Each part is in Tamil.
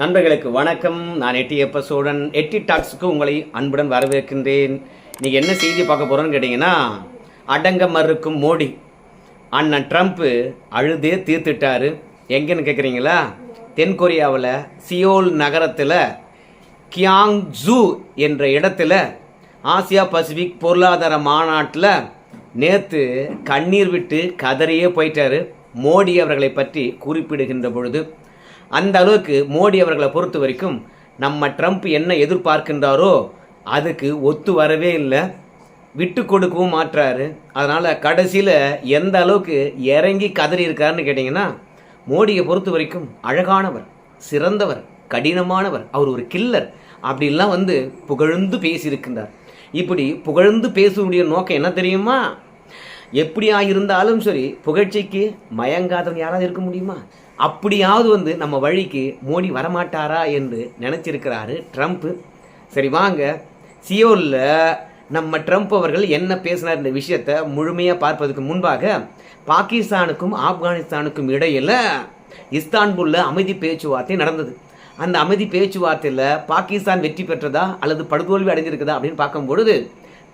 நண்பர்களுக்கு வணக்கம். நான் எட்டியப்ப சோழன். எட்டி டாக்ஸுக்கு உங்களை அன்புடன் வரவேற்கின்றேன். நீங்கள் என்ன செய்தி பார்க்க போகிறோன்னு கேட்டிங்கன்னா அடங்க மறுக்கும் மோடி. அண்ணன் ட்ரம்ப்பு அழுதே தீர்த்துட்டாரு. எங்கேன்னு கேட்குறீங்களா தென்கொரியாவில் சியோல் நகரத்தில் கியாங் ஜூ என்ற இடத்துல ஆசியா பசிபிக் பொருளாதார மாநாட்டில் நேற்று கண்ணீர் விட்டு கதறியே போயிட்டாரு. மோடி அவர்களை பற்றி குறிப்பிடுகின்ற பொழுது அந்த அளவுக்கு மோடி அவர்களை பொறுத்த வரைக்கும் நம்ம ட்ரம்ப் என்ன எதிர்பார்க்கின்றாரோ அதுக்கு ஒத்து வரவே இல்லை. விட்டு கொடுக்கவும் மாற்றாரு. அதனால் கடைசியில் எந்த அளவுக்கு இறங்கி கதறி இருக்காருன்னு கேட்டிங்கன்னா மோடியை பொறுத்த வரைக்கும் அழகானவர் சிறந்தவர் கடினமானவர். அவர் ஒரு கில்லர் அப்படிலாம் வந்து புகழ்ந்து பேசியிருக்கின்றார். இப்படி புகழ்ந்து பேசக்கூடிய நோக்கம் என்ன தெரியுமா? எப்படியா இருந்தாலும் சரி புகழ்ச்சிக்கு மயங்காதவன் யாராவது இருக்க முடியுமா? அப்படியாவது வந்து நம்ம வழிக்கு மோடி வரமாட்டாரா என்று நினச்சிருக்கிறாரு ட்ரம்ப்பு சரி வாங்க. சியோலில் நம்ம ட்ரம்ப் அவர்கள் என்ன பேசினார் இந்த விஷயத்தை முழுமையாக பார்ப்பதற்கு முன்பாக பாகிஸ்தானுக்கும் ஆப்கானிஸ்தானுக்கும் இடையில் இஸ்தான்புல்ல அமைதி பேச்சுவார்த்தை நடந்தது. அந்த அமைதி பேச்சுவார்த்தையில் பாகிஸ்தான் வெற்றி பெற்றதா அல்லது படுதோல்வி அடைஞ்சிருக்குதா அப்படின்னு பார்க்கும்பொழுது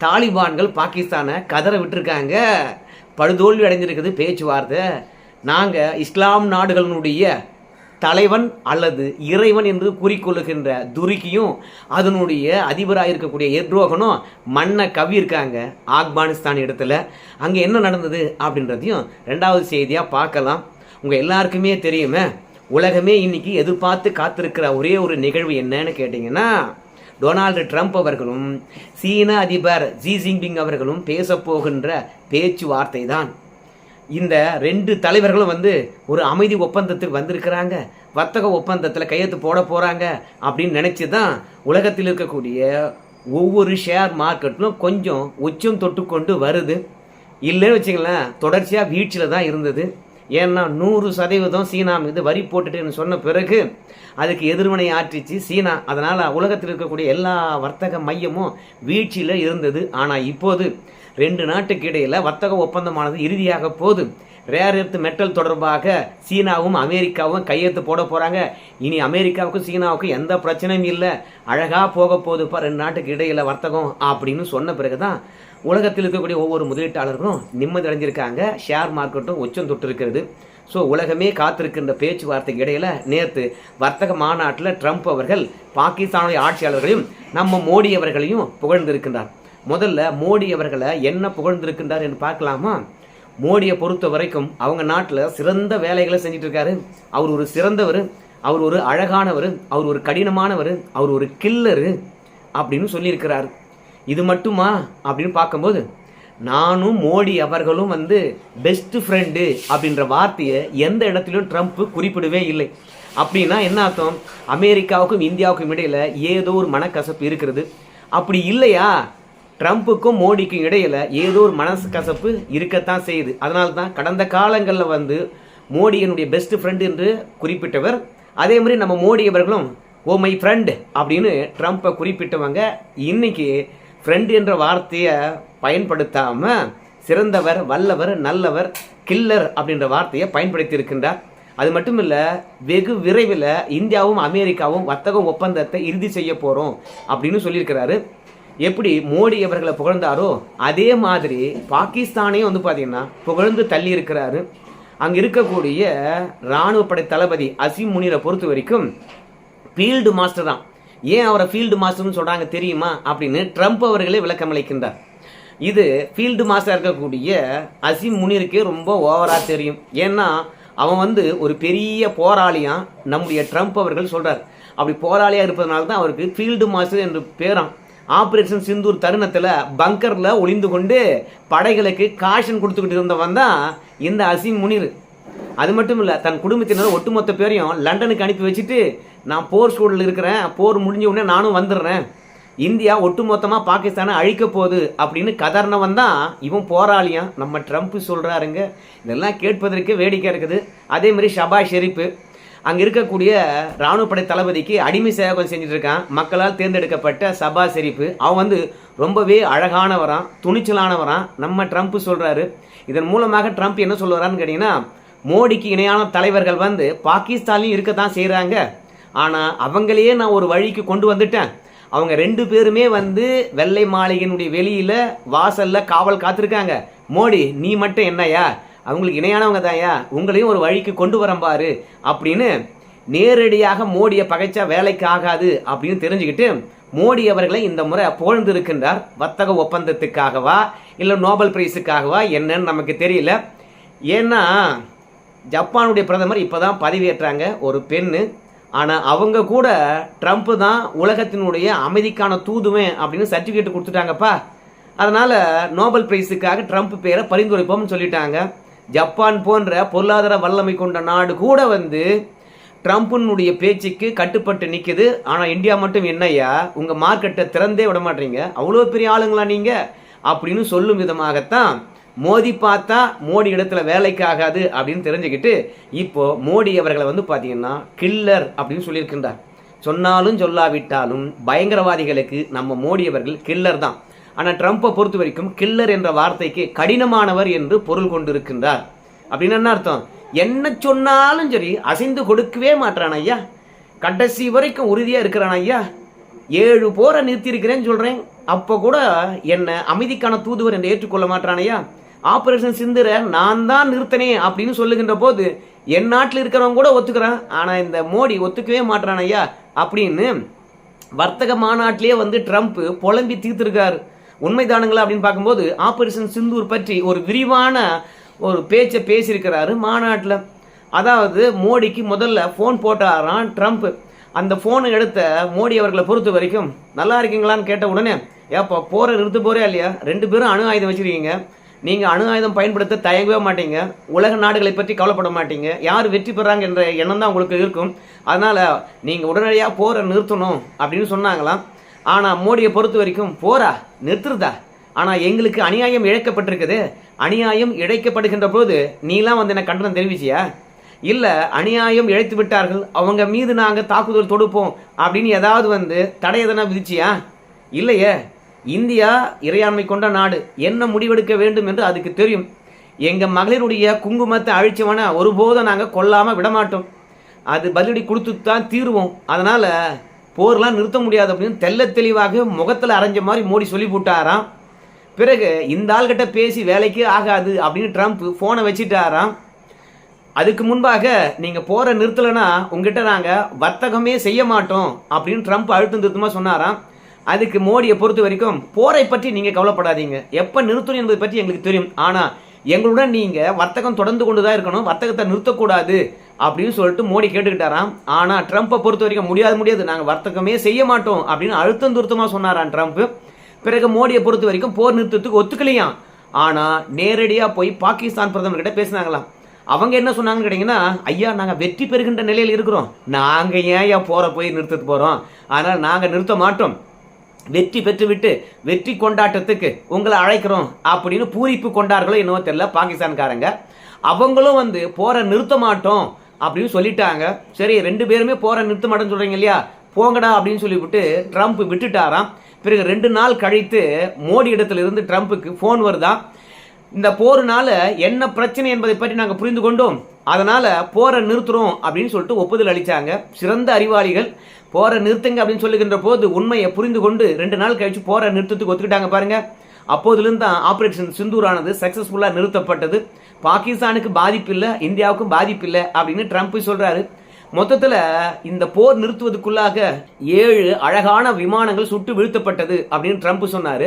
தாலிபான்கள் பாகிஸ்தானை கதற விட்டுருக்காங்க. படுதோல்வி அடைஞ்சிருக்குது பேச்சுவார்த்தை. நாங்கள் இஸ்லாம் நாடுகளினுடைய தலைவன் அல்லது இறைவன் என்று கூறிக்கொள்ளுகின்ற துருக்கியும் அதனுடைய அதிபராக இருக்கக்கூடிய எர்ரோகனும் மண்ணை கவ்வியிருக்காங்க ஆப்கானிஸ்தான் இடத்துல. அங்கே என்ன நடந்தது அப்படின்றதையும் ரெண்டாவது செய்தியாக பார்க்கலாம். உங்கள் எல்லாருக்குமே தெரியுமே உலகமே இன்னைக்கு எதிர்பார்த்து காத்திருக்கிற ஒரே ஒரு நிகழ்வு என்னன்னு கேட்டிங்கன்னா டொனால்டு ட்ரம்ப் அவர்களும் சீன அதிபர் ஜி ஜின்பிங் அவர்களும் பேசப் போகின்ற பேச்சுவார்த்தை தான் இந்த ரெண்டு தலைவர்களும் வந்து ஒரு அமைதி ஒப்பந்தத்தில் வந்திருக்கிறாங்க. வர்த்தக ஒப்பந்தத்தில் கையெழுத்து போட போகிறாங்க அப்படின்னு நினச்சி தான் உலகத்தில் இருக்கக்கூடிய ஒவ்வொரு ஷேர் மார்க்கெட்டிலும் கொஞ்சம் உச்சம் தொட்டுக்கொண்டு வருது. இல்லைன்னு வச்சுங்களேன் தொடர்ச்சியாக வீழ்ச்சியில் தான் இருந்தது. ஏன்னா நூறு சதவீதம் சீனா மீது வரி போட்டுட்டுன்னு சொன்ன பிறகு அதுக்கு எதிர்வினை ஆற்றிச்சு சீனா. அதனால் உலகத்தில் இருக்கக்கூடிய எல்லா வர்த்தக மையமும் வீழ்ச்சியில் இருந்தது. ஆனால் இப்போது ரெண்டு நாட்டுக்கு இடையில் வர்த்தக ஒப்பந்தமானது இறுதியாக போது. ரேர் எர்த் மெட்டல் தொடர்பாக சீனாவும் அமெரிக்காவும் கையெழுத்து போட போகிறாங்க இனி அமெரிக்காவுக்கும் சீனாவுக்கும் எந்த பிரச்சனையும் இல்லை. அழகாக போக போகுதுப்பா ரெண்டு நாட்டுக்கு இடையில் வர்த்தகம் அப்படின்னு சொன்ன பிறகு தான் உலகத்தில் இருக்கக்கூடிய ஒவ்வொரு முதலீட்டாளர்களும் நிம்மதி அடைஞ்சிருக்காங்க. ஷேர் மார்க்கெட்டும் உச்சம் தொட்டு இருக்கிறது. ஸோ உலகமே காத்திருக்கின்ற பேச்சுவார்த்தைக்கு இடையில் நேற்று வர்த்தக மாநாட்டில் ட்ரம்ப் அவர்கள் பாகிஸ்தானுடைய ஆட்சியாளர்களையும் நம்ம மோடி அவர்களையும் புகழ்ந்திருக்கின்றார். முதல்ல மோடி அவர்களை என்ன புகழ்ந்திருக்கின்றார் என்று பார்க்கலாமா? மோடியை பொறுத்த வரைக்கும் அவங்க நாட்டில் சிறந்த வேலைகளை செஞ்சுட்டு இருக்காரு அவர் ஒரு சிறந்தவர் அவர் ஒரு அழகானவர் அவர் ஒரு கடினமானவர் அவர் ஒரு கில்லரு அப்படின்னு சொல்லியிருக்கிறார். இது மட்டுமா அப்படின்னு பார்க்கும்போது நானும் மோடி அவர்களும் வந்து பெஸ்ட் ஃப்ரெண்டு அப்படின்ற வார்த்தையை எந்த இடத்துலையும் ட்ரம்ப் குறிப்பிடவே இல்லை. அப்படின்னா என்ன அர்த்தம்? அமெரிக்காவுக்கும் இந்தியாவுக்கும் இடையில் ஏதோ ஒரு மனக்கசப்பு இருக்கிறது. அப்படி இல்லையா? ட்ரம்ப்புக்கும் மோடிக்கும் இடையில் ஏதோ ஒரு மனசு கசப்பு இருக்கத்தான் செய்யுது. அதனால தான் கடந்த காலங்களில் வந்து மோடி என்னுடைய பெஸ்ட் ஃப்ரெண்டு என்று குறிப்பிட்டவர். அதே மாதிரி நம்ம மோடி அவர்களும் ஓ மை ஃப்ரெண்டு அப்படின்னு ட்ரம்ப்பை குறிப்பிட்டவங்க இன்னைக்கு ஃப்ரெண்டு என்ற வார்த்தையை பயன்படுத்தாமல் சிறந்தவர் வல்லவர் நல்லவர் கில்லர் அப்படின்ற வார்த்தையை பயன்படுத்தி இருக்கின்றார் அது மட்டும் இல்லை வெகு விரைவில் இந்தியாவும் அமெரிக்காவும் வர்த்தக ஒப்பந்தத்தை இறுதி செய்ய போகிறோம் அப்படின்னு சொல்லியிருக்கிறாரு. எப்படி மோடி அவர்களை புகழ்ந்தாரோ அதே மாதிரி பாகிஸ்தானையும் வந்து பார்த்தீங்கன்னா புகழ்ந்து தள்ளி இருக்கிறாரு. அங்கே இருக்கக்கூடிய இராணுவ படை தளபதி அசீம் முனிரை பொறுத்த வரைக்கும் ஃபீல்டு மாஸ்டர் தான். ஏன் அவரை ஃபீல்டு மாஸ்டர்னு சொல்கிறாங்க தெரியுமா? அப்படின்னு ட்ரம்ப் அவர்களே விளக்கம் அளிக்கின்றார். இது ஃபீல்டு மாஸ்டர் இருக்கக்கூடிய அசீம் முனிருக்கே ரொம்ப ஓவராக தெரியும். ஏன்னா அவன் வந்து ஒரு பெரிய போராளியாக நம்முடைய ட்ரம்ப் அவர்கள் சொல்கிறார் அப்படி போராளியாக இருப்பதனால தான் அவருக்கு ஃபீல்டு மாஸ்டர் என்று பேரான் ஆப்ரேஷன் சிந்தூர் தருணத்தில் பங்கரில் ஒளிந்து கொண்டு படைகளுக்கு காஷன் கொடுத்துக்கிட்டு இருந்தவன் தான் இந்த அசீம் முனிர். அது மட்டும் இல்லை தன் குடும்பத்தினர் ஒட்டுமொத்த பேரையும் லண்டனுக்கு அனுப்பி வச்சுட்டு நான் போர் ஸ்கூலில் இருக்கிறேன் போர் முடிஞ்ச உடனே நானும் வந்துடுறேன். இந்தியா ஒட்டுமொத்தமாக பாகிஸ்தானை அழிக்க போகுது அப்படின்னு கதர்னவன் தான் இவன் போராளியான் நம்ம ட்ரம்ப் சொல்கிறாருங்க இதெல்லாம் கேட்பதற்கு வேடிக்கை இருக்குது. அதேமாதிரி ஷபா ஷெரீப்பு அங்கே இருக்கக்கூடிய இராணுவப்படை தளபதிக்கு அடிமை சேவகம் செஞ்சுட்டு இருக்கான். மக்களால் தேர்ந்தெடுக்கப்பட்ட சபா செரிப்பு. அவன் வந்து ரொம்பவே அழகானவரான் துணிச்சலானவரான் நம்ம ட்ரம்ப் சொல்கிறாரு இதன் மூலமாக ட்ரம்ப் என்ன சொல்லுவாரான்னு கேட்டிங்கன்னா மோடிக்கு இணையான தலைவர்கள் வந்து பாகிஸ்தான்லையும் இருக்க தான் செய்கிறாங்க ஆனால் அவங்களையே நான் ஒரு வழிக்கு கொண்டு வந்துட்டேன். அவங்க ரெண்டு பேருமே வந்து வெள்ளை மாளிகையினுடைய வெளியில் வாசலில் காவல் காத்திருக்காங்க. மோடி நீ மட்டும் என்னையா அவங்களுக்கு இணையானவங்க தாயா உங்களையும் ஒரு வழிக்கு கொண்டு வரேன் பாரு. அப்படின்னு நேரடியாக மோடியை பகைச்சா வேலைக்கு ஆகாது அப்படின்னு தெரிஞ்சுக்கிட்டு மோடி அவர்களை இந்த முறை புகழ்ந்திருக்கின்றார். வர்த்தக ஒப்பந்தத்துக்காகவா இல்லை நோபல் பிரைஸுக்காகவா என்னன்னு நமக்கு தெரியல. ஏன்னா ஜப்பானுடைய பிரதமர் இப்போ தான் பதவியேற்றாங்க ஒரு பெண்ணு. ஆனால் அவங்க கூட ட்ரம்ப் தான் உலகத்தினுடைய அமைதிக்கான தூதுவேன் அப்படின்னு சர்டிஃபிகேட் கொடுத்துட்டாங்கப்பா. அதனால் நோபல் பிரைஸுக்காக ட்ரம்ப் பேரை பரிந்துரைப்போம்னு சொல்லிட்டாங்க. ஜப்பான் போன்ற பொருளாதார வல்லமை கொண்ட நாடு கூட வந்து ட்ரம்ப்புனுடைய பேச்சுக்கு கட்டுப்பட்டு நிற்குது ஆனால் இந்தியா மட்டும் என்னய்யா? உங்கள் மார்க்கெட்டை திறந்தே விட மாட்டீங்க. அவ்வளோ பெரிய ஆளுங்களா நீங்கள் அப்படின்னு சொல்லும் விதமாகத்தான் மோதி பார்த்தா மோடி இடத்துல வேலைக்கு ஆகாது அப்படின்னு தெரிஞ்சுக்கிட்டு இப்போது மோடி அவர்களை வந்து பார்த்தீங்கன்னா கில்லர் அப்படின்னு சொல்லியிருக்கின்றார். சொன்னாலும் சொல்லாவிட்டாலும் பயங்கரவாதிகளுக்கு நம்ம மோடி அவர்கள் கில்லர் தான். ஆனால் ட்ரம்ப்பை பொறுத்த வரைக்கும் கில்லர் என்ற வார்த்தைக்கு கடினமானவர் என்று பொருள் கொண்டிருக்கின்றார். அப்படின்னு என்ன அர்த்தம்? என்ன சொன்னாலும் சரி அசைந்து கொடுக்கவே மாட்டான் ஐயா. கடைசி வரைக்கும் உறுதியாக இருக்கிறான் ஐயா. ஏழு போரை நிறுத்தியிருக்கிறேன்னு சொல்கிறேன் அப்போ கூட என்னை அமைதிக்கான தூதுவர் என்று ஏற்றுக்கொள்ள மாட்டான் ஐயா. ஆபரேஷன் நான் தான் நிறுத்தினேன் அப்படின்னு சொல்லுகின்ற போது என் நாட்டில் இருக்கிறவங்க கூட ஒத்துக்கிறான். ஆனால் இந்த மோடி ஒத்துக்கவே மாட்டான் ஐயா. அப்படின்னு வர்த்தக மாநாட்டிலேயே வந்து ட்ரம்ப் புலம்பி தீர்த்திருக்காரு. உண்மைதானுங்களா அப்படின்னு பார்க்கும்போது ஆபரேஷன் சிந்தூர் பற்றி ஒரு விரிவான ஒரு பேச்சை பேசியிருக்கிறாரு மாநாட்டில். அதாவது மோடிக்கு முதல்ல ஃபோன் போட்டாராம் ட்ரம்ப் அந்த ஃபோனை எடுத்த மோடி அவர்களை பொறுத்த வரைக்கும் நல்லா இருக்கீங்களான்னு கேட்ட உடனே ஏப்பா போகிற நிறுத்த போறே இல்லையா? ரெண்டு பேரும் அணு ஆயுதம் வச்சிருக்கீங்க. நீங்கள் அணு ஆயுதம் பயன்படுத்த தயங்கவே மாட்டீங்க. உலக நாடுகளை பற்றி கவலைப்பட மாட்டீங்க. யார் வெற்றி பெறாங்க என்ற எண்ணம் தான் உங்களுக்கு இருக்கும். அதனால் நீங்கள் உடனடியாக போரை நிறுத்தணும் அப்படின்னு சொன்னாங்களாம். ஆனால் மோடியை பொறுத்த வரைக்கும் போரா நிறுத்துறதா? ஆனால் எங்களுக்கு அநியாயம் இழைக்கப்பட்டிருக்குது. அநியாயம் இழைக்கப்படுகின்ற போது நீலாம் வந்து என்ன கண்டனம் தெரிவிச்சியா? இல்லை அநியாயம் இழைத்து விட்டார்கள் அவங்க மீது நாங்கள் தாக்குதல் தொடுப்போம் அப்படின்னு ஏதாவது வந்து தடை எதனா விதிச்சியா? இல்லையே. இந்தியா இறையாண்மை கொண்ட நாடு. என்ன முடிவெடுக்க வேண்டும் என்று அதுக்கு தெரியும். எங்கள் மகளிருடைய குங்குமத்தை அழிச்சவனை ஒருபோதும் நாங்கள் கொல்லாமல் விடமாட்டோம். அது பதிலடி கொடுத்து தான் தீருவோம். அதனால் போர்லாம் நிறுத்த முடியாது அப்படின்னு தெல்ல தெளிவாக முகத்தில் அரைஞ்ச மாதிரி மோடி சொல்லி போட்டாராம். பிறகு இந்த ஆள்கிட்ட பேசி வேலைக்கு ஆகாது அப்படின்னு ட்ரம்ப் ஃபோனை வச்சுட்டாராம். அதுக்கு முன்பாக நீங்கள் போகிற நிறுத்தலைன்னா உங்ககிட்ட நாங்கள் வர்த்தகமே செய்ய மாட்டோம் அப்படின்னு ட்ரம்ப் அழுத்தம் திருத்தமாக சொன்னாராம். அதுக்கு மோடியை பொறுத்த வரைக்கும் போரை பற்றி நீங்கள் கவலைப்படாதீங்க. எப்போ நிறுத்தணும் என்பதை பற்றி எங்களுக்கு தெரியும். ஆனால் எங்களுடன் நீங்கள் வர்த்தகம் தொடர்ந்து கொண்டு தான் இருக்கணும். வர்த்தகத்தை நிறுத்தக்கூடாது. அப்படின்னு சொல்லிட்டு மோடி கேட்டுக்கிட்டாராம். ஆனால் ட்ரம்ப்பை பொறுத்த வரைக்கும் முடியாது முடியாது. நாங்கள் வர்த்தகமே செய்ய மாட்டோம் அப்படின்னு அழுத்தம் திருத்தமாக சொன்னாராம் ட்ரம்ப். பிறகு மோடியை பொறுத்த வரைக்கும் போர் நிறுத்தத்துக்கு ஒத்துக்கலையாம் ஆனால் நேரடியாக போய் பாகிஸ்தான் பிரதமர்கிட்ட பேசினாங்களாம். அவங்க என்ன சொன்னாங்கன்னு கேட்டிங்கன்னா ஐயா நாங்கள் வெற்றி பெறுகின்ற நிலையில் இருக்கிறோம். நாங்கள் ஏன் ஐயா போய் நிறுத்தத்து போகிறோம் அதனால் நாங்கள் நிறுத்த மாட்டோம். வெற்றி பெற்றுவிட்டு வெற்றி கொண்டாட்டத்துக்கு உங்களை அழைக்கிறோம் அப்படின்னு பூரிப்பு கொண்டார்களோ என்னவோ தெரியல பாகிஸ்தான்காரங்க. அவங்களும் வந்து போற நிறுத்த மாட்டோம். அப்படின்னு சொல்லிட்டாங்க. சரி ரெண்டு பேருமே போற நிறுத்த மாட்டேன்னு சொல்றீங்க இல்லையா? போங்கடா அப்படின்னு சொல்லிவிட்டு ட்ரம்ப் விட்டுட்டாராம். பிறகு ரெண்டு நாள் கழித்து மோடி இடத்துல இருந்து ட்ரம்ப்புக்கு ஃபோன் வருதான் இந்த போர்னால என்ன பிரச்சனை என்பதை பற்றி நாங்கள் புரிந்து கொண்டோம். அதனால போரை நிறுத்துறோம் அப்படின்னு சொல்லிட்டு ஒப்புதல் அளிச்சாங்க. சிறந்த அறிவாளிகள் போரை நிறுத்துங்க அப்படின்னு சொல்லுகின்ற போது உண்மையை புரிந்து கொண்டு ரெண்டு நாள் கழிச்சு போரை நிறுத்தத்துக்கு ஒத்துக்கிட்டாங்க பாருங்க. அப்போதுலேருந்து தான் ஆப்ரேஷன் சிந்தூரானது சக்சஸ்ஃபுல்லாக நிறுத்தப்பட்டது. பாகிஸ்தானுக்கு பாதிப்பு இல்லை இந்தியாவுக்கும் பாதிப்பு இல்லை அப்படின்னு ட்ரம்ப் சொல்கிறாரு மொத்தத்தில் இந்த போர் நிறுத்துவதுக்குள்ளாக ஏழு அழகான விமானங்கள் சுட்டு வீழ்த்தப்பட்டது அப்படின்னு ட்ரம்ப் சொன்னார்.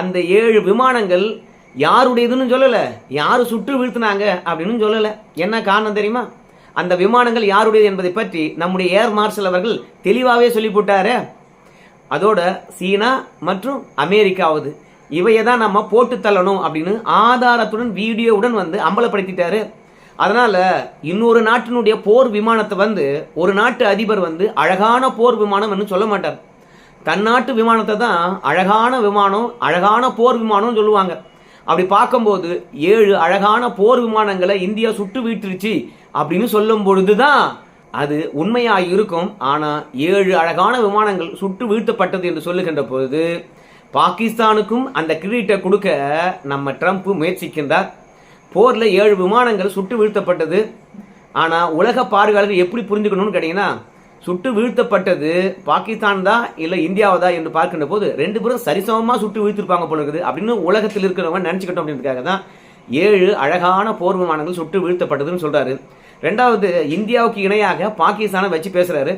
அந்த ஏழு விமானங்கள் யாருடையதுன்னு சொல்லலை யார் சுட்டு வீழ்த்தினாங்க அப்படின்னு சொல்லலை. என்ன காரணம் தெரியுமா? அந்த விமானங்கள் யாருடையது என்பதை பற்றி நம்முடைய ஏர் மார்ஷல் அவர்கள் தெளிவாகவே சொல்லி போட்டாரு. அதோட சீனா மற்றும் அமெரிக்காவது. இவையை தான் நம்ம போட்டு தள்ளணும் அப்படின்னு ஆதாரத்துடன் வீடியோவுடன் வந்து அம்பலப்படுத்திட்டாரு. அதனால இன்னொரு நாட்டினுடைய போர் விமானத்தை வந்து ஒரு நாட்டு அதிபர் வந்து அழகான போர் விமானம் சொல்ல மாட்டார். தன் நாட்டு விமானத்தை தான் அழகான விமானம் அழகான போர் விமானம்னு சொல்லுவாங்க. அப்படி பார்க்கும்போது ஏழு அழகான போர் விமானங்களை இந்தியா சுட்டு வீட்டுருச்சு அப்படின்னு சொல்லும் பொழுது தான் அது உண்மையாக இருக்கும். ஆனால் ஏழு அழகான விமானங்கள் சுட்டு வீழ்த்தப்பட்டது என்று சொல்லுகின்ற பொழுது பாகிஸ்தானுக்கும் அந்த கிரீட்டை கொடுக்க நம்ம ட்ரம்ப் முயற்சிக்கின்றார். போரில் ஏழு விமானங்கள் சுட்டு வீழ்த்தப்பட்டது. ஆனால் உலக பார்வையாளர்கள் எப்படி புரிஞ்சுக்கணும்னு கேட்டிங்கன்னா சுட்டு வீழ்த்தப்பட்டது பாகிஸ்தான் தான் இல்லை இந்தியாவதா என்று பார்க்கின்ற போது ரெண்டு பேரும் சரிசமமாக சுட்டு வீழ்த்திருப்பாங்க போல இருக்குது அப்படின்னு உலகத்தில் இருக்கிறவங்க நினச்சிக்கிட்டோம் அப்படின்றதுக்காக தான் ஏழு அழகான போர் விமானங்கள் சுட்டு வீழ்த்தப்பட்டதுன்னு சொல்கிறாரு ரெண்டாவது இந்தியாவுக்கு இணையாக பாகிஸ்தானை வச்சு பேசுகிறாரு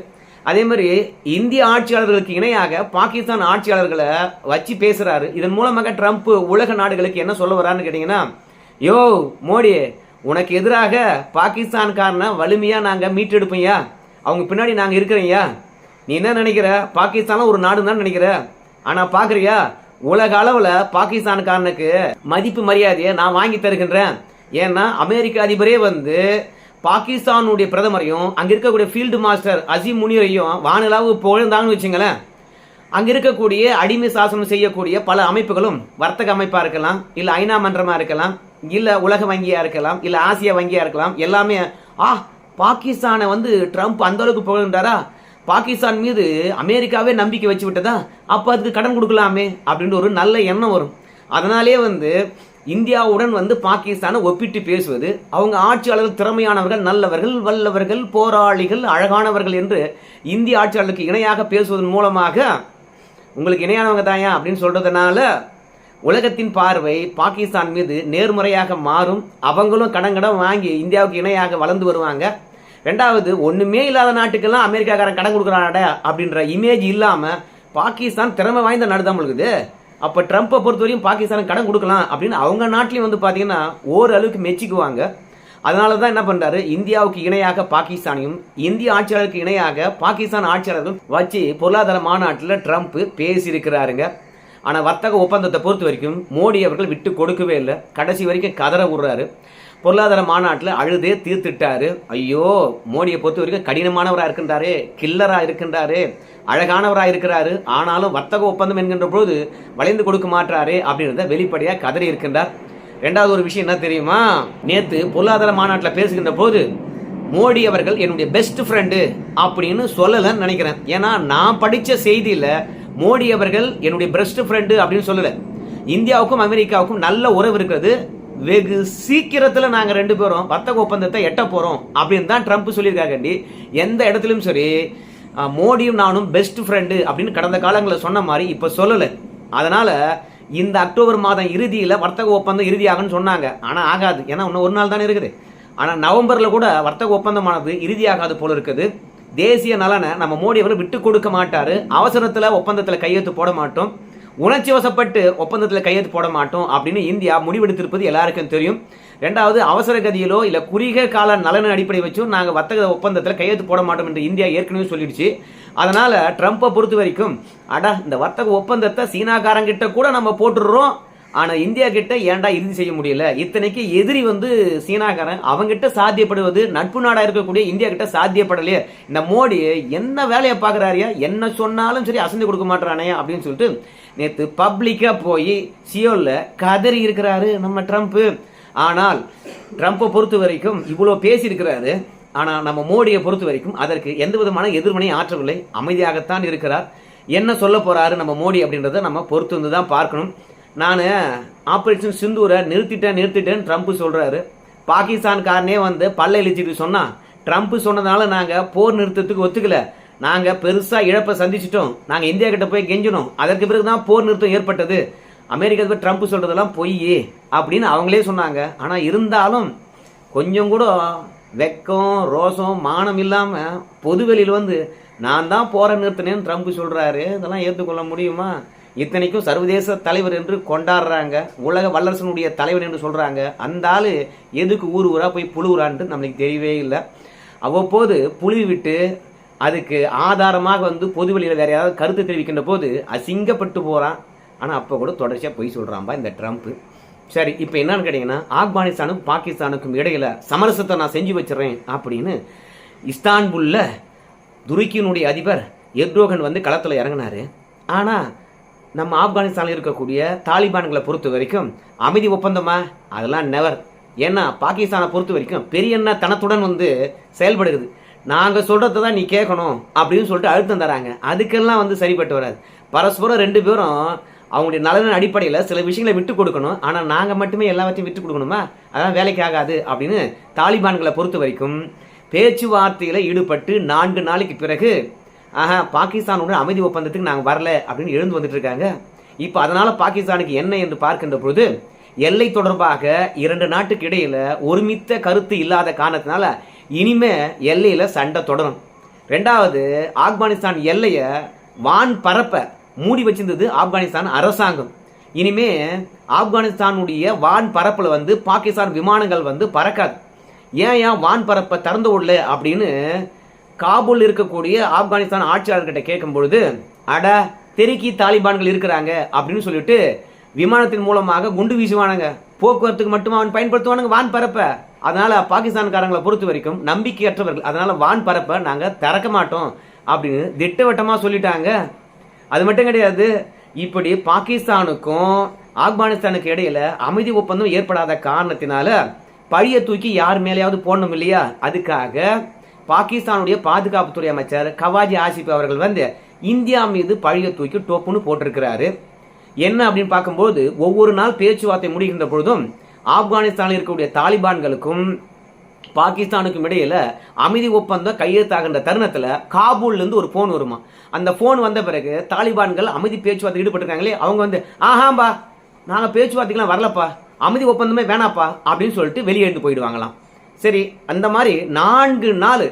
அதே மாதிரி இந்திய ஆட்சியாளர்களுக்கு இணையாக பாகிஸ்தான் ஆட்சியாளர்களை வச்சு பேசுகிறாரு இதன் மூலமாக ட்ரம்ப் உலக நாடுகளுக்கு என்ன சொல்ல வரான்னு கேட்டிங்கன்னா யோ மோடி உனக்கு எதிராக பாகிஸ்தான்காரனை வலிமையாக நாங்கள் மீட்டெடுப்பையா அவங்க பின்னாடி நாங்கள் இருக்கிறையா நீ என்ன நினைக்கிற? பாகிஸ்தானும் ஒரு நாடு தான் நினைக்கிற. ஆனால் பார்க்குறியா உலக அளவில் பாகிஸ்தான்காரனுக்கு மதிப்பு மரியாதையை நான் வாங்கி தருகின்றேன். ஏன்னா அமெரிக்க அதிபரே வந்து பாகிஸ்தானுடைய பிரதமரையும் அங்கே இருக்கக்கூடிய ஃபீல்டு மாஸ்டர் அசீம் முனியரையும் வானிலாவு புகழ்ந்தாங்கன்னு வச்சுங்களேன். அங்கே இருக்கக்கூடிய அடிமை சாசனம் செய்யக்கூடிய பல அமைப்புகளும் வர்த்தக அமைப்பாக இருக்கலாம் இல்லை ஐநா மன்றமாக இருக்கலாம் இல்லை உலக வங்கியாக இருக்கலாம் இல்லை ஆசிய வங்கியாக இருக்கலாம் எல்லாமே ஆ பாகிஸ்தானை வந்து ட்ரம்ப் அந்த அளவுக்கு புகழ்ந்தாரா? பாகிஸ்தான் மீது அமெரிக்காவே நம்பிக்கை வச்சு விட்டதா அப்போ அதுக்கு கடன் கொடுக்கலாமே அப்படின்ற ஒரு நல்ல எண்ணம் வரும். அதனாலே வந்து இந்தியாவுடன் வந்து பாகிஸ்தானை ஒப்பிட்டு பேசுவது அவங்க ஆட்சியாளர்கள் திறமையானவர்கள் நல்லவர்கள் வல்லவர்கள் போராளிகள் அழகானவர்கள் என்று இந்திய ஆட்சியாளருக்கு இணையாக பேசுவதன் மூலமாக உங்களுக்கு இணையானவங்க தாயா அப்படின்னு சொல்கிறதுனால உலகத்தின் பார்வை பாகிஸ்தான் மீது நேர்முறையாக மாறும். அவங்களும் கடன் கடன் வாங்கி இந்தியாவுக்கு இணையாக வளர்ந்து வருவாங்க. ரெண்டாவது ஒன்றுமே இல்லாத நாட்டுக்கெல்லாம் அமெரிக்காக்காரன் கடன் கொடுக்குறானட அப்படின்ற இமேஜ் இல்லாமல் பாகிஸ்தான் திறமை வாய்ந்த நாடு தான் இருக்குது. அப்போ ட்ரம்ப்பை பொறுத்தவரையும் பாகிஸ்தானுக்கு கடன் கொடுக்கலாம் அப்படின்னு அவங்க நாட்டிலையும் வந்து பார்த்தீங்கன்னா ஓரளவுக்கு மெச்சிக்குவாங்க. அதனால தான் என்ன பண்ணுறாரு இந்தியாவுக்கு இணையாக பாகிஸ்தானையும் இந்திய ஆட்சியாளருக்கு இணையாக பாகிஸ்தான் ஆட்சியாளர்களும் வச்சு பொருளாதார மாநாட்டில் ட்ரம்ப் பேசியிருக்கிறாருங்க. ஆனால் வர்த்தக ஒப்பந்தத்தை பொறுத்த வரைக்கும் மோடி அவர்கள் விட்டு கொடுக்கவே இல்லை. கடைசி வரைக்கும் கதற விடுறாரு. பொருளாதார மாநாட்டில் அழுதே தீர்த்துட்டாரு. ஐயோ மோடியை பொறுத்த வரைக்கும் கடினமானவராக இருக்கின்றாரே கில்லராக இருக்கின்றாரே. அழகானவராக இருக்கிறாரு ஆனாலும் வர்த்தக ஒப்பந்தம் என்கின்ற பொழுது வளைந்து கொடுக்க மாட்டாரு அப்படின்றத வெளிப்படையாக கதறி இருக்கின்றார். ரெண்டாவது ஒரு விஷயம் என்ன தெரியுமா? நேற்று பொருளாதார மாநாட்டில் பேசுகின்ற போது மோடி அவர்கள் என்னுடைய பெஸ்ட் ஃப்ரெண்டு அப்படின்னு சொல்லலன்னு நினைக்கிறேன். ஏன்னா நான் படித்த செய்தியில் மோடி அவர்கள் என்னுடைய பெஸ்ட் ஃப்ரெண்டு அப்படின்னு சொல்லலை. இந்தியாவுக்கும் அமெரிக்காவுக்கும் நல்ல உறவு இருக்கிறது. வெகு சீக்கிரத்தில் நாங்கள் ரெண்டு பேரும் வர்த்தக ஒப்பந்தத்தை எட்ட போகிறோம் அப்படின்னு தான் ட்ரம்ப் சொல்லியிருக்காங்கண்டி எந்த இடத்துலையும் சரி மோடியும் நானும் பெஸ்ட் ஃப்ரெண்டு அப்படின்னு கடந்த காலங்களில் சொன்ன மாதிரி இப்போ சொல்லலை. அதனால் இந்த அக்டோபர் மாதம் இறுதியில் வர்த்தக ஒப்பந்தம் இறுதியாகும்னு சொன்னாங்க. ஆனால் ஆகாது. ஏன்னா இன்னும் ஒரு நாள் தானே இருக்குது. ஆனால் நவம்பரில் கூட வர்த்தக ஒப்பந்தமானது இறுதியாகாது போல இருக்குது. தேசிய நலனை நம்ம மோடி அவர்கள் விட்டு கொடுக்க மாட்டார். அவசரத்தில் ஒப்பந்தத்தில் கையெழுத்து போட மாட்டோம். உணர்ச்சி வசப்பட்டு ஒப்பந்தத்தில் கையெழுத்து போட மாட்டோம் அப்படின்னு இந்தியா முடிவெடுத்திருப்பது எல்லாருக்கும் தெரியும். ரெண்டாவது அவசர கதியிலோ இல்லை குறுகிய கால நலன் அடிப்படை வச்சும் நாங்கள் வர்த்தக ஒப்பந்தத்தில் கையெழுத்து போட மாட்டோம் என்று இந்தியா ஏற்கனவே சொல்லிடுச்சு. அதனால் ட்ரம்ப்பை பொறுத்த வரைக்கும் அடா இந்த வர்த்தக ஒப்பந்தத்தை சீனாக்காரங்கிட்ட கூட நம்ம போட்டுடுறோம். ஆனால் இந்தியா கிட்ட ஏன்டா இறுதி செய்ய முடியல? இத்தனைக்கு எதிரி வந்து சீனாக்காரன். அவங்ககிட்ட சாத்தியப்படுவது நட்பு நாடாக இருக்கக்கூடிய இந்தியா கிட்ட சாத்தியப்படலையே. இந்த மோடி என்ன வேலையை பார்க்குறாரியா? என்ன சொன்னாலும் சரி அசந்து கொடுக்க மாட்டானே அப்படின்னு சொல்லிட்டு நேற்று பப்ளிக்காக போய் சியோலில் கதறி இருக்கிறாரு நம்ம ட்ரம்ப்பு ஆனால் ட்ரம்ப்பை பொறுத்த வரைக்கும் இவ்வளோ பேசியிருக்கிறாரு. ஆனால் நம்ம மோடியை பொறுத்த வரைக்கும் அதற்கு எந்த விதமான எதிர்வினை ஆற்றவில்லை. அமைதியாகத்தான் இருக்கிறார். என்ன சொல்ல போகிறாரு நம்ம மோடி அப்படின்றத நம்ம பொறுத்து வந்து தான் பார்க்கணும். நான் ஆப்ரேஷன் சிந்தூரை நிறுத்திட்டேன் நிறுத்திட்டேன்னு ட்ரம்ப் சொல்கிறாரு பாகிஸ்தான்காரனே வந்து பல்ல இழிச்சிட்டு சொன்னால் ட்ரம்ப் சொன்னதுனால நாங்கள் போர் நிறுத்தத்துக்கு ஒத்துக்கலை. நாங்கள் பெருசாக இழப்பை சந்திச்சிட்டோம். நாங்கள் இந்தியா கிட்ட போய் கெஞ்சினோம். அதற்கு பிறகு தான் போர் நிறுத்தம் ஏற்பட்டது. அமெரிக்க அதிபர் ட்ரம்ப் சொல்கிறதெல்லாம் பொய் அப்படின்னு அவங்களே சொன்னாங்க. ஆனால் இருந்தாலும் கொஞ்சம் கூட வெக்கம் ரோசம் மானம் இல்லாமல் பொதுவெளியில் வந்து நான் தான் போற நிறுத்தினேன்னு ட்ரம்ப் சொல்கிறாரு இதெல்லாம் ஏற்றுக்கொள்ள முடியுமா? இத்தனைக்கும் சர்வதேச தலைவர் என்று கொண்டாடுறாங்க. உலக வல்லரசனுடைய தலைவர் என்று சொல்கிறாங்க அந்த ஆள் எதுக்கு ஊர் ஊராக போய் புழுவுறான்ட்டு நம்மளுக்கு தெரியவே இல்லை. அவ்வப்போது புழுவி விட்டு அதுக்கு ஆதாரமாக வந்து பொதுவெளியில் வேறு யாராவது கருத்து தெரிவிக்கின்ற போது அசிங்கப்பட்டு போகிறான் ஆனால் அப்போ கூட தொடர்ச்சியாக பொய் சொல்கிறாம்பா இந்த ட்ரம்ப். சரி இப்போ என்னன்னு கேட்டிங்கன்னா ஆப்கானிஸ்தானுக்கும் பாகிஸ்தானுக்கும் இடையில சமரசத்தை நான் செஞ்சு வச்சிடுறேன் அப்படின்னு இஸ்தான்புல்ல துருக்கியினுடைய அதிபர் எர்டோகன் வந்து களத்தில் இறங்கினார். ஆனால் நம்ம ஆப்கானிஸ்தானில் இருக்கக்கூடிய தாலிபான்களை பொறுத்த வரைக்கும் அமைதி ஒப்பந்தமா? அதெல்லாம் நெவர் ஏன்னா பாகிஸ்தானை பொறுத்த வரைக்கும் பெரிய என்ன தனத்துடன் வந்து செயல்படுகிறது நாங்கள் சொல்கிறத தான் நீ கேட்கணும் அப்படின்னு சொல்லிட்டு அழுத்தம் தராங்க. அதுக்கெல்லாம் வந்து சரிப்பட்டு வராது. பரஸ்பரம் ரெண்டு பேரும் அவங்களுடைய நலனின் அடிப்படையில் சில விஷயங்களை விட்டு கொடுக்கணும். ஆனால் நாங்கள் மட்டுமே எல்லாவற்றையும் விட்டு கொடுக்கணுமா? அதான் வேலைக்கு ஆகாது அப்படின்னு தாலிபான்களை பொறுத்த வரைக்கும் பேச்சுவார்த்தையில் ஈடுபட்டு நான்கு நாளைக்கு பிறகு ஆஹா பாகிஸ்தானுடன் அமைதி ஒப்பந்தத்துக்கு நாங்கள் வரல அப்படின்னு எழுந்து வந்துட்டு இருக்காங்க. இப்போ அதனால் பாகிஸ்தானுக்கு என்ன என்று பார்க்கின்ற பொழுது எல்லை தொடர்பாக இரண்டு நாட்டுக்கு இடையில் ஒருமித்த கருத்து இல்லாத காரணத்தினால இனிமே எல்லையில் சண்டை தொடரும். ரெண்டாவது ஆப்கானிஸ்தான் எல்லையை வான் பரப்ப மூடி வச்சிருந்தது ஆப்கானிஸ்தான் அரசாங்கம். இனிமே ஆப்கானிஸ்தானுடைய வான் பரப்பில் வந்து பாகிஸ்தான் விமானங்கள் வந்து பறக்காது. ஏன் ஏன் வான் பரப்பை திறந்து விடல அப்படின்னு காபூல் இருக்கக்கூடிய ஆப்கானிஸ்தான் ஆட்சியாளர்கிட்ட கேட்கும் பொழுது அட தெருக்கி தாலிபான்கள் இருக்கிறாங்க அப்படின்னு சொல்லிட்டு விமானத்தின் மூலமாக குண்டு வீசுவானுங்க. போக்குவரத்துக்கு மட்டும் அவன் பயன்படுத்துவானுங்க வான் பரப்ப. அதனால பாகிஸ்தான்காரங்களை பொறுத்த வரைக்கும் நம்பிக்கையற்றவர்கள். அதனால வான் பரப்பை நாங்கள் திறக்க மாட்டோம் அப்படின்னு திட்டவட்டமாக சொல்லிட்டாங்க. அது மட்டும் கிடையாது இப்படி பாகிஸ்தானுக்கும் ஆப்கானிஸ்தானுக்கு இடையில அமைதி ஒப்பந்தம் ஏற்படாத காரணத்தினால பழிய தூக்கி யார் மேலேயாவது போடணும் இல்லையா? அதுக்காக பாகிஸ்தானுடைய பாதுகாப்புத்துறை அமைச்சர் கவாஜி ஆசிப் அவர்கள் வந்து இந்தியா மீது பழிய தூக்கி டோப்புன்னு போட்டிருக்கிறாரு. என்ன அப்படின்னு பார்க்கும்போது ஒவ்வொரு நாள் பேச்சுவார்த்தை முடிகின்ற பொழுதும் ஆப்கானிஸ்தானில் இருக்கக்கூடிய தாலிபான்களுக்கும் பாகிஸ்தானுக்கும் இடையில் அமைதி ஒப்பந்தம் கையெழுத்தாகின்ற தருணத்தில் காபூல்லேருந்து ஒரு ஃபோன் வருமா? அந்த ஃபோன் வந்த பிறகு தாலிபான்கள் அமைதி பேச்சுவார்த்தை ஈடுபட்டிருக்காங்களே அவங்க வந்து ஆஹாம்பா நாங்கள் பேச்சுவார்த்தைக்கெலாம் வரலப்பா. அமைதி ஒப்பந்தமே வேணாப்பா அப்படின்னு சொல்லிட்டு வெளியே எழுந்து போயிடுவாங்களாம். சரி அந்த மாதிரி நான்கு நாள்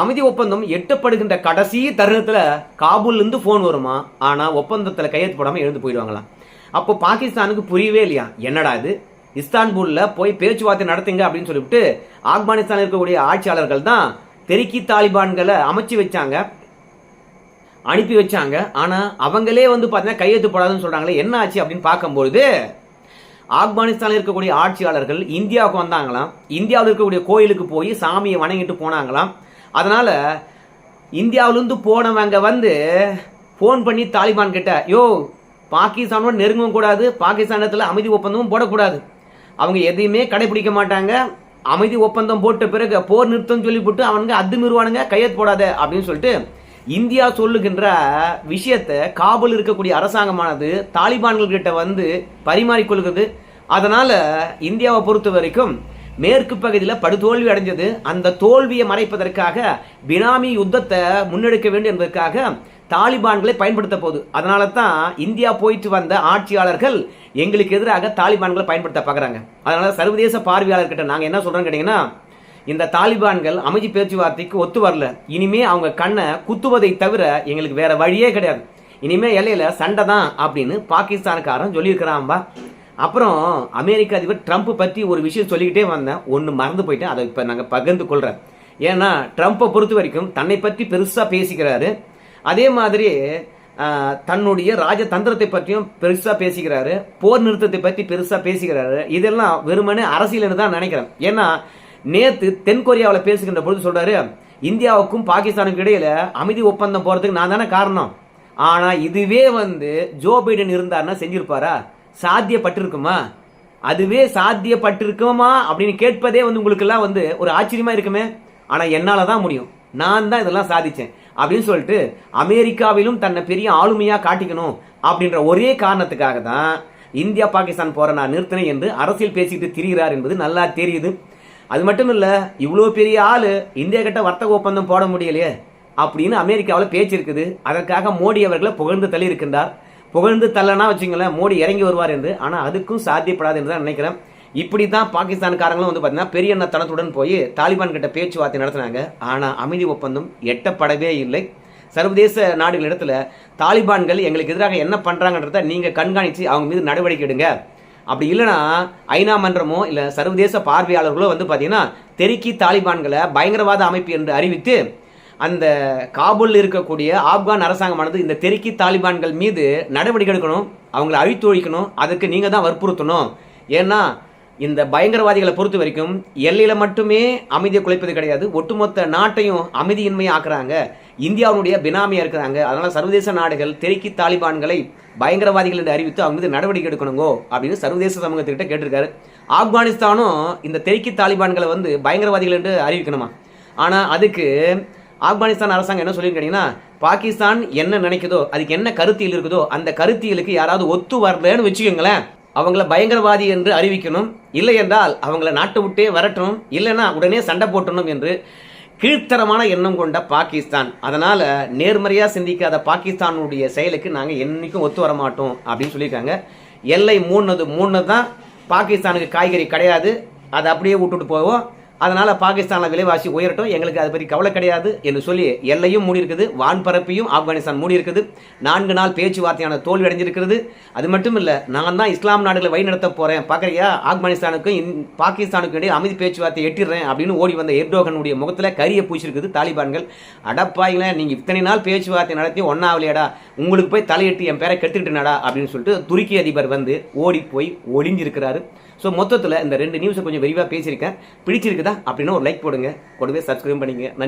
அமைதி ஒப்பந்தம் எட்டப்படுகின்ற கடைசி தருணத்தில் காபூல்லேருந்து ஃபோன் வருமா? ஆனால் ஒப்பந்தத்தில் கையெழுத்து போடாமல் எழுந்து போயிடுவாங்களாம். அப்போ பாகிஸ்தானுக்கு புரியவே இல்லையா? என்னடா இது? இஸ்தான்புல்ல போய் பேச்சுவார்த்தை நடத்துங்க அப்படின்னு சொல்லிவிட்டு ஆப்கானிஸ்தானில் இருக்கக்கூடிய ஆட்சியாளர்கள் தான் தெருக்கி தாலிபான்களை அமைச்சு வச்சாங்க அனுப்பி வச்சாங்க. ஆனால் அவங்களே வந்து பார்த்தீங்கன்னா கையெழுத்து போடாதுன்னு சொல்கிறாங்களே என்ன ஆச்சு அப்படின்னு பார்க்கும்பொழுது ஆப்கானிஸ்தானில் இருக்கக்கூடிய ஆட்சியாளர்கள் இந்தியாவுக்கு வந்தாங்களாம். இந்தியாவில் இருக்கக்கூடிய கோயிலுக்கு போய் சாமியை வணங்கிட்டு போனாங்களாம். அதனால் இந்தியாவிலேருந்து போனவங்க வந்து ஃபோன் பண்ணி தாலிபான் கிட்ட யோ பாகிஸ்தானோட நெருங்கவும் கூடாது பாகிஸ்தானத்தில் அமைதி ஒப்பந்தமும் போடக்கூடாது. அவங்க எதையுமே கடைபிடிக்க மாட்டாங்க. அமைதி ஒப்பந்தம் போட்ட பிறகு போர் நிறுத்தம் சொல்லி போட்டு அவனுங்க அத்துமீறுவானுங்க கையெழுத்து போடாத அப்படின்னு சொல்லிட்டு இந்தியா சொல்லுகின்ற விஷயத்தை காபூல் இருக்கக்கூடிய அரசாங்கமானது தாலிபான்கள்கிட்ட வந்து பரிமாறிக்கொள்கிறது அதனால் இந்தியாவை பொறுத்த வரைக்கும் மேற்கு பகுதியில் படுதோல்வி அடைஞ்சது. அந்த தோல்வியை மறைப்பதற்காக பினாமி யுத்தத்தை முன்னெடுக்க வேண்டும் என்பதற்காக தாலிபான்களை பயன்படுத்த போகுது. அதனால தான் இந்தியா போயிட்டு வந்த ஆட்சியாளர்கள் எங்களுக்கு எதிராக தாலிபான்களை பயன்படுத்த பார்க்குறாங்க. அதனால சர்வதேச பார்வையாளர்கிட்ட நாங்கள் என்ன சொல்கிறோன்னு கேட்டிங்கன்னா இந்த தாலிபான்கள் அமைதி பேச்சுவார்த்தைக்கு ஒத்து வரல. இனிமே அவங்க கண்ணை குத்துவதை தவிர எங்களுக்கு வேற வழியே கிடையாது. இனிமே எல்லையில சண்டை தான் அப்படின்னு பாகிஸ்தானுக்காரன் சொல்லியிருக்கிறான்பா அப்புறம் அமெரிக்க அதிபர் ட்ரம்ப் பற்றி ஒரு விஷயம் சொல்லிக்கிட்டே வந்தேன். ஒன்று மறந்து போயிட்டேன். அதை இப்போ நாங்கள் பகிர்ந்து கொள்கிறேன் ஏன்னா ட்ரம்ப்பை பொறுத்த வரைக்கும் தன்னை பற்றி பெருசாக பேசிக்கிறாரு. அதே மாதிரி தன்னுடைய ராஜதந்திரத்தை பற்றியும் பெருசாக பேசிக்கிறாரு போர் நிறுத்தத்தை பற்றி பெருசாக பேசிக்கிறாரு. இதெல்லாம் வெறுமனே அரசியல்னு தான் நினைக்கிறேன். ஏன்னா நேற்று தென் கொரியாவில் பேசுகின்ற பொழுது சொல்கிறாரு இந்தியாவுக்கும் பாகிஸ்தானுக்கும் இடையில அமைதி ஒப்பந்தம் போகிறதுக்கு நான் தானே காரணம். ஆனால் இதுவே வந்து ஜோ பைடன் இருந்தாருன்னா செஞ்சிருப்பாரா? சாத்தியப்பட்டிருக்குமா? அதுவே சாத்தியப்பட்டிருக்குமா? அப்படின்னு கேட்பதே வந்து உங்களுக்கெல்லாம் வந்து ஒரு ஆச்சரியமா இருக்குமே. ஆனால் என்னால் தான் முடியும். நான் தான் இதெல்லாம் சாதித்தேன் அப்படின்னு சொல்லிட்டு அமெரிக்காவிலும் தன்னை பெரிய ஆளுமையாக காட்டிக்கணும் அப்படின்ற ஒரே காரணத்துக்காக தான் இந்தியா பாகிஸ்தான் போற நான் நிறுத்தினேன் என்று அரசியல் பேசிக்கிட்டு திரிகிறார் என்பது நல்லா தெரியுது. அது மட்டும் இல்லை இவ்வளோ பெரிய ஆள் இந்தியா கிட்ட வர்த்தக ஒப்பந்தம் போட முடியலையே அப்படின்னு அமெரிக்காவில் பேச்சு இருக்குது. அதற்காக மோடி அவர்களை புகழ்ந்து தள்ளி இருக்கின்றார் புகழ்ந்து தள்ளனா வச்சுங்களேன் மோடி இறங்கி வருவார் என்று. ஆனால் அதுக்கும் சாத்தியப்படாது என்று தான் நினைக்கிறேன். இப்படி தான் பாகிஸ்தான்காரங்களும் வந்து பார்த்தீங்கன்னா பெரிய தனத்துடன் போய் தாலிபான் கிட்ட பேச்சுவார்த்தை நடத்தினாங்க. ஆனால் அமைதி ஒப்பந்தம் எட்டப்படவே இல்லை. சர்வதேச நாடுகளிடத்தில் தாலிபான்கள் எங்களுக்கு எதிராக என்ன பண்ணுறாங்கன்றத நீங்கள் கண்காணித்து அவங்க மீது நடவடிக்கை எடுங்க. அப்படி இல்லைன்னா ஐநா மன்றமோ இல்லை சர்வதேச பார்வையாளர்களோ வந்து பார்த்தீங்கன்னா தெருக்கி தாலிபான்களை பயங்கரவாத அமைப்பு என்று அறிவித்து அந்த காபூலில் இருக்கக்கூடிய ஆப்கான் அரசாங்கமானது இந்த தெருக்கி தாலிபான்கள் மீது நடவடிக்கை எடுக்கணும் அவங்களை அழித்து ஒழிக்கணும் அதுக்கு நீங்கள் தான் வற்புறுத்தணும். ஏன்னா இந்த பயங்கரவாதிகளை பொறுத்த வரைக்கும் எல்லையில் மட்டுமே அமைதியை குலைப்பது கிடையாது. ஒட்டுமொத்த நாட்டையும் அமைதியின்மையை ஆக்குறாங்க இந்தியாவுடைய பினாமியாக இருக்கிறாங்க. அதனால் சர்வதேச நாடுகள் தெருக்கி தாலிபான்களை பயங்கரவாதிகள் என்று அறிவித்து அவங்க மீது நடவடிக்கை எடுக்கணுங்கோ அப்படின்னு சர்வதேச சமூகத்துக்கிட்ட கேட்டிருக்காரு. ஆப்கானிஸ்தானும் இந்த தெருக்கி தாலிபான்களை வந்து பயங்கரவாதிகள் என்று அறிவிக்கணுமா? ஆனால் அதுக்கு ஆப்கானிஸ்தான் அரசாங்கம் என்ன சொல்லியிருக்கீங்கன்னா பாகிஸ்தான் என்ன நினைக்குதோ அதுக்கு என்ன கருத்தியல் இருக்குதோ அந்த கருத்தியலுக்கு யாராவது ஒத்து வரலன்னு வச்சுக்கோங்களேன். அவங்கள பயங்கரவாதி என்று அறிவிக்கணும். இல்லை என்றால் அவங்கள நாட்டை விட்டே வரட்டணும். இல்லைன்னா உடனே சண்டை போட்டணும் என்று கீழ்த்தரமான எண்ணம் கொண்ட பாகிஸ்தான். அதனால் நேர்மறையாக சிந்திக்காத பாகிஸ்தானுடைய செயலுக்கு நாங்கள் என்றைக்கும் ஒத்து வர மாட்டோம் அப்படின்னு சொல்லியிருக்காங்க. எல்லை மூணுனது மூணு தான் பாகிஸ்தானுக்கு காய்கறி கிடையாது. அதை அப்படியே விட்டுட்டு போவோம். அதனால் பாகிஸ்தானில் விலைவாசி உயரட்டும். எங்களுக்கு அது பற்றி கவலை கிடையாது என்று சொல்லி எல்லையும் மூடி இருக்குது வான்பரப்பையும் ஆப்கானிஸ்தான் மூடி இருக்குது நான்கு நாள் பேச்சுவார்த்தையான தோல்வி அடைஞ்சிருக்கிறது. அது மட்டும் இல்லை நான் தான் இஸ்லாம் நாடுகளை வழிநடத்த போகிறேன் பார்க்குறியா ஆப்கானிஸ்தானுக்கும் இந்- பாகிஸ்தானுக்கும் இடையே அமைதி பேச்சுவார்த்தை எட்டிடுறேன் அப்படின்னு ஓடி வந்த எர்டோகனுடைய முகத்தில் கரிய பூச்சிருக்குது தாலிபான்கள். அடப்பாயிங்களே நீங்கள் இத்தனை நாள் பேச்சுவார்த்தை நடத்தி ஒன்னாவலையாடா உங்களுக்கு போய் தலையிட்டு என் பேரை கெடுத்துக்கிட்டேனடா அப்படின்னு சொல்லிட்டு துருக்கி அதிபர் வந்து ஓடி போய் ஒளிஞ்சிருக்கிறாரு. ஸோ மொத்தத்தில் இந்த ரெண்டு நியூஸை கொஞ்சம் விரிவாக பேசியிருக்கேன். பிடிச்சிருக்குதா? அப்படின்னா ஒரு லைக் போடுங்க. கூடவே சப்ஸ்கிரைப் பண்ணிங்க நன்றி.